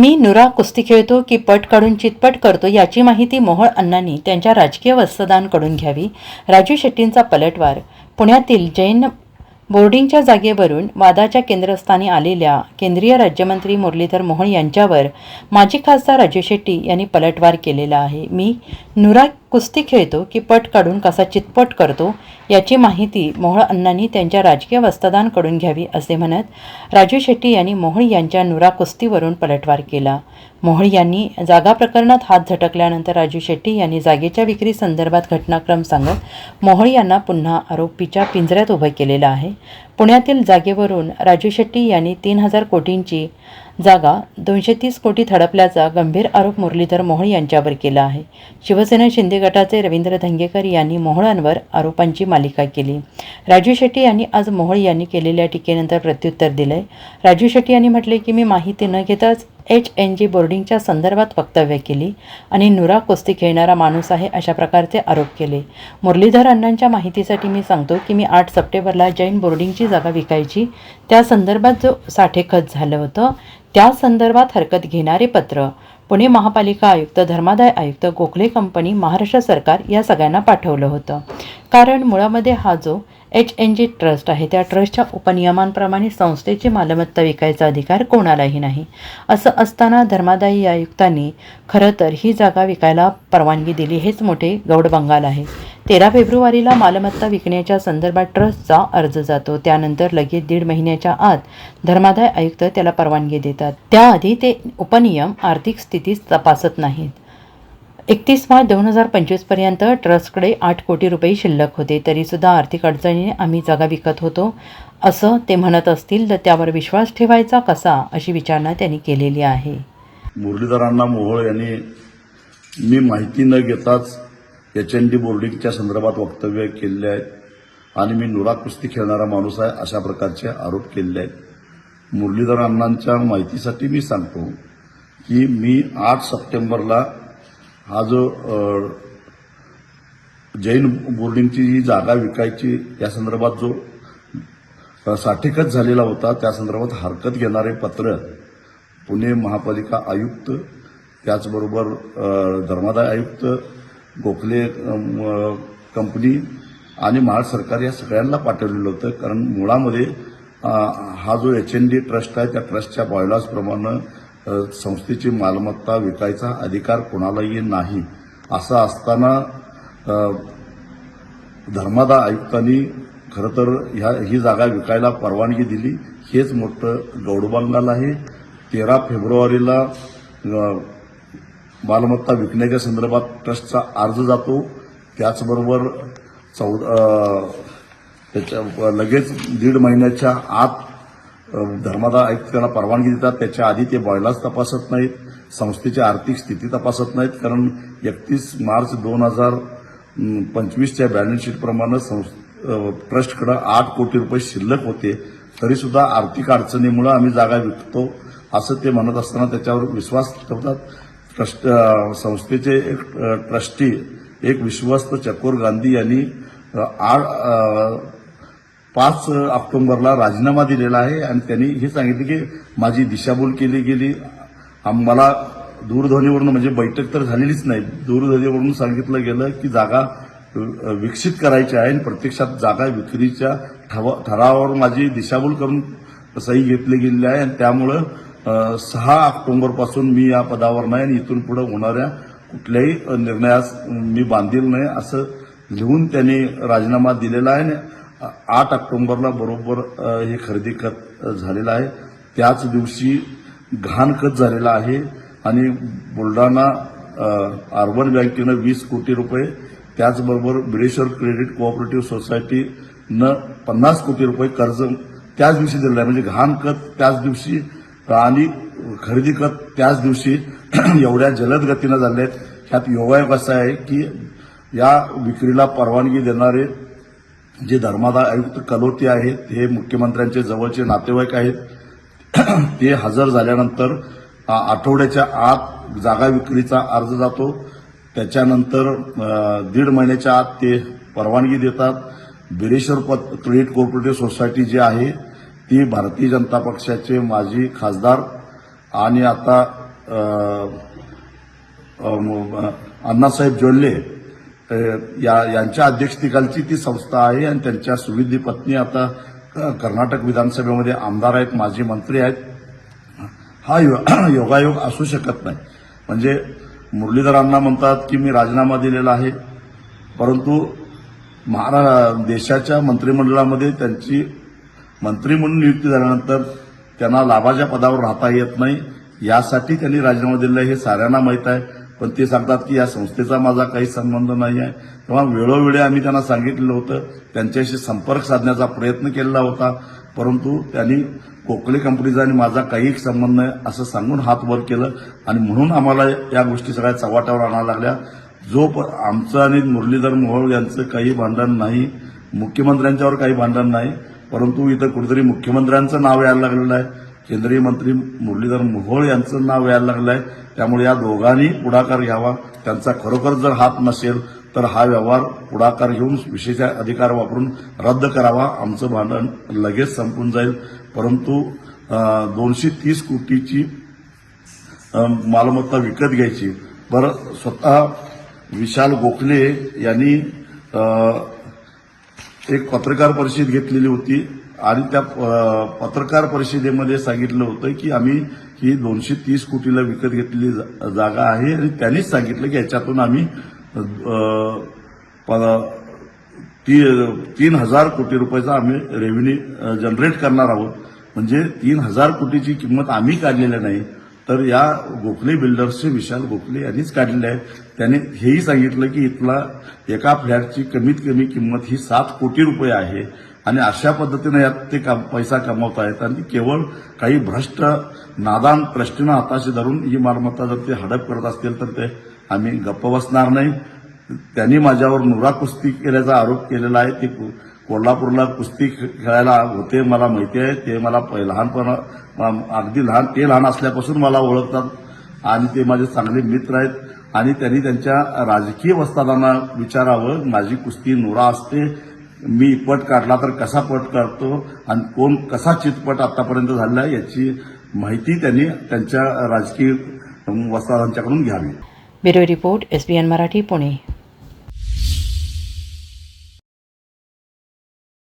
मी नुरा कुस्ती खेळतो की पट काढून चितपट करतो याची माहिती मोहोळ अण्णांनी त्यांच्या राजकीय वस्त्रदानकडून घ्यावी. राजू शेट्टींचा पलटवार. पुण्यातील जैन बोर्डिंगच्या जागेवरून वादाच्या केंद्रस्थानी आलेल्या केंद्रीय राज्यमंत्री मुरलीधर मोहोळ यांच्यावर माजी खासदार राजू शेट्टी यांनी पलटवार केलेला आहे. मी नुरा कुस्ती खेळतो की पट काढून कसा चितपट करतो याची माहिती मोहोळ अण्णांनी त्यांच्या राजकीय वस्तादांकडून घ्यावी असे म्हणत राजू शेट्टी यांनी मोहळ यांच्या नुरा कुस्तीवरून पलटवार केला. मोहोळ यांनी जागा प्रकरणात हात झटकल्यानंतर राजू शेट्टी यांनी जागेच्या विक्री संदर्भात घटनाक्रम सांगत मोहोळ यांना पुन्हा आरोपीच्या पिंजऱ्यात उभं केलेलं आहे. पुण्यातील जागेवरून राजू शेट्टी यांनी तीन हजार कोटींची जागा दोनशे तीस कोटी थडपल्याचा गंभीर आरोप मुरलीधर मोहोळ यांच्यावर केला आहे. शिवसेना शिंदे गटाचे रवींद्र धंगेकर यांनी मोहोळांवर आरोपांची मालिका केली. राजू शेट्टी यांनी आज मोहोळ यांनी केलेल्या टीकेनंतर प्रत्युत्तर दिलंय. राजू शेट्टी यांनी म्हटले की मी माहिती न घेताच एच एन जी बोर्डिंगच्या संदर्भात वक्तव्य केली आणि नुरा कुस्ती खेळणारा माणूस आहे अशा प्रकारचे आरोप केले. मुरलीधर अण्णांच्या माहितीसाठी मी सांगतो की मी आठ सप्टेंबरला जैन बोर्डिंगची जागा विकायची. त्या संदर्भात जो साठेखत झालं होतं त्या संदर्भात हरकत घेणारे पत्र पुणे महापालिका आयुक्त धर्मादाय आयुक्त गोखले कंपनी महाराष्ट्र सरकार या सगळ्यांना पाठवलं होतं. कारण मुळामध्ये हा जो एच एन जी ट्रस्ट आहे त्या ट्रस्टच्या उपनियमांप्रमाणे संस्थेची मालमत्ता विकायचा अधिकार कोणालाही नाही. असं असताना धर्मादायी आयुक्तांनी खरं तर ही जागा विकायला परवानगी दिली हेच मोठे गौड बंगाल आहे. तेरा फेब्रुवारीला मालमत्ता विकण्याच्या संदर्भात ट्रस्टचा अर्ज जातो. त्यानंतर लगेच दीड महिन्याच्या आत धर्मादाय आयुक्त त्याला परवानगी देतात. त्याआधी ते उपनियम आर्थिक स्थिती तपासत नाहीत. एकतीस मार्च दोन हजार पंचवीसपर्यंत ट्रस्टकडे आठ कोटी रुपये शिल्लक होते. तरीसुद्धा आर्थिक अडचणीने आम्ही जागा विकत होतो असं ते म्हणत असतील तर त्यावर विश्वास ठेवायचा कसा अशी विचारणा त्यांनी केलेली आहे. मुरलीधरांना मोहोळ यांनी मी माहिती न घेताच एच एन डी बोर्डिंगच्या संदर्भात वक्तव्य केलेले आहेत. आणि मी नुरा कुस्ती खेळणारा माणूस आहे अशा प्रकारचे आरोप केलेले आहेत. मुरलीधर अण्णांच्या माहितीसाठी मी सांगतो की मी आठ सप्टेंबरला हा जो जैन बोर्डिंगची जी जागा विकायची या संदर्भात जो साठेकच झालेला होता त्या संदर्भात हरकत घेणारे पत्र पुणे महापालिका आयुक्त त्याचबरोबर धर्मादाय आयुक्त गोखले कंपनी आणि महाराष्ट्र सरकार या सगळ्यांना पाठवलेलं होतं. कारण मुळामध्ये हा जो एच एन डी ट्रस्ट आहे त्या ट्रस्टच्या बॉयलॉजप्रमाणे संस्थेची मालमत्ता विकायचा अधिकार कोणालाही नाही. असं असताना धर्मादा आयुक्तांनी खरं तर ह्या ही जागा विकायला परवानगी दिली. हेच मोठं गौडबंगाल आहे. तेरा फेब्रुवारीला मालमत्ता विकण्याच्या संदर्भात ट्रस्टचा अर्ज जातो. त्याचबरोबर चौदा त्याच्या लगेच दीड महिन्याच्या आत अ, धर्मादा आयुक्त त्याला परवानगी देतात. त्याच्या आधी ते बॉयलाच तपासत नाहीत संस्थेची आर्थिक स्थिती तपासत नाहीत कारण एकतीस मार्च दोन हजार पंचवीसच्या बॅलन्सशीटप्रमाणे संस- ट्रस्टकडे आठ कोटी रुपये शिल्लक होते. तरीसुद्धा आर्थिक अडचणीमुळे आम्ही जागा विकतो असं ते म्हणत असताना त्याच्यावर विश्वास ठेवतात. ट्रस्ट संस्थेचे एक ट्रस्टी एक विश्वस्त चकोर गांधी यांनी आठ पाच ऑक्टोबरला राजीनामा दिलेला आहे आणि त्यांनी हे सांगितले की माझी दिशाभूल केली गेली. आम्हाला मला दूरध्वनीवरून म्हणजे बैठक तर झालेलीच नाही. दूरध्वनीवरून सांगितलं गेलं की जागा विकसित करायची आहे आणि प्रत्यक्षात जागा विक्रीच्या ठवा- ठरावावर माझी दिशाभूल करून सही घेतली गेलेली आहे आणि त्यामुळं सहा ऑक्टोबरपासून मी या पदावर नाही आणि इथून पुढे होणाऱ्या कुठल्याही निर्णयास मी बांधील नाही असं लिहून त्यांनी राजीनामा दिलेला आहे आणि आठ ऑक्टोबरला बरोबर हे खरेदी खत झालेलं आहे. त्याच दिवशी घाण खत झालेलं आहे आणि बुलढाणा अर्बन बँकेनं वीस कोटी रुपये त्याचबरोबर बिडेश्वर क्रेडिट कोऑपरेटिव्ह सोसायटीनं पन्नास कोटी रुपये कर्ज त्याच दिवशी दिलेलं आहे. म्हणजे घाण खत त्याच दिवशी आणि खरेदी खत त्याच दिवशी एवढ्या जलद गतीनं झाले आहेत. ह्यात योगायोग असा आहे की या विक्रीला परवानगी देणारे जे धर्मादाय आयुक्त कलोते आहेत हे मुख्यमंत्र्यांचे जवळचे नातेवाईक आहेत ते हजर झाल्यानंतर आठवड्याच्या आत जागा विक्रीचा अर्ज जातो. त्याच्यानंतर दीड महिन्याच्या आत ते परवानगी देतात. बिरेश्वर क्रेडिट कोऑपरेटिव्ह सोसायटी जी आहे ती भारतीय जनता पक्षाचे माजी खासदार आणि आता अण्णासाहेब जोल्ले या यांच्या अध्यक्षतेखालची ती संस्था आहे आणि त्यांच्या सुविधी पत्नी आता क- कर्नाटक विधानसभेमध्ये आमदार आहेत माजी मंत्री आहेत. हा यो- योगायोग असू शकत नाही. म्हणजे मुरलीधरांना म्हणतात की मी राजीनामा दिलेला आहे परंतु महारा देशाच्या मंत्रिमंडळामध्ये त्यांची मंत्री म्हणून नियुक्ती झाल्यानंतर त्यांना लाभाच्या पदावर राहता येत नाही. यासाठी त्यांनी राजीनामा दिलेला आहे. हे साऱ्यांना माहीत आहे. पण ते सांगतात की या संस्थेचा माझा काही संबंध नाही आहे. तेव्हा वेळोवेळी आम्ही त्यांना सांगितलेलं होतं. त्यांच्याशी संपर्क साधण्याचा प्रयत्न केलेला होता. परंतु त्यांनी कोकणी कंपनीचा आणि माझा काही संबंध नाही असं सांगून हात वर केलं. आणि म्हणून आम्हाला या गोष्टी सगळ्या चव्हाट्यावर आणायला लागल्या. जो प- आमचं आणि मुरलीधर मोहोळ यांचं काही भांडण नाही. मुख्यमंत्र्यांच्यावर काही भांडण नाही. परंतु इथं कुठेतरी मुख्यमंत्र्यांचं नाव यायला लागलेलं आहे. केंद्रीय मंत्री मुरलीधर मोहोळ यांचं नाव यायला लागलं आहे त्यामुळे या दोघांनी पुढाकार घ्यावा. त्यांचा खरोखर जर हात नसेल तर हा व्यवहार पुढाकार घेऊन विशेष अधिकार वापरून रद्द करावा. आमचं भांडण लगेच संपून जाईल. परंतु दोनशे तीस कोटीची मालमत्ता विकत घ्यायची. बरं स्वतः विशाल गोखले यांनी एक पत्रकार परिषद घेतलेली होती आणि त्या पत्रकार परिषदेमध्ये सांगितलं होतं की आम्ही ही दोनशे तीस कोटीला विकत घेतलेली जा- जागा आहे आणि त्यांनीच सांगितलं की याच्यातून आम्ही प- ती- तीन हजार कोटी रुपयाचा आम्ही रेव्हेन्यू जनरेट करणार आहोत. म्हणजे तीन हजार कोटीची किंमत आम्ही काढलेली नाही. तर या गोखले बिल्डर्सचे विशाल गोखले यांनीच काढलेले आहे त्याने हेही सांगितलं की इथला एका फ्लॅटची कमीत कमी किंमत ही सात कोटी रुपये आहे आणि अशा पद्धतीनं यात ते काम- पैसा कमावत आहेत. आणि केवळ काही भ्रष्ट नादान प्रश्न हाताशी धरून ही मालमत्ता जर ते हडप करत असतील तर ते आम्ही गप्प बसणार नाही. त्यांनी माझ्यावर नुरा कुस्ती केल्याचा आरोप केलेला आहे. ते कोल्हापूरला कुस्ती खेळायला होते मला माहिती आहे. ते मला पहि- लहानपणा अगदी लहान ते लहान असल्यापासून मला ओळखतात. आणि ते माझे चांगले मित्र आहेत. आणि त्यांनी त्यांच्या राजकीय वस्तादांना विचारावं माझी कुस्ती नोरा असते मी पट काढला तर कसा पट काढतो आणि कोण कसा चितपट आतापर्यंत झालेला आहे याची माहिती त्यांनी त्यांच्या राजकीय वस्तादांच्याकडून घ्यावी. Bureau report SBN Marathi Pune.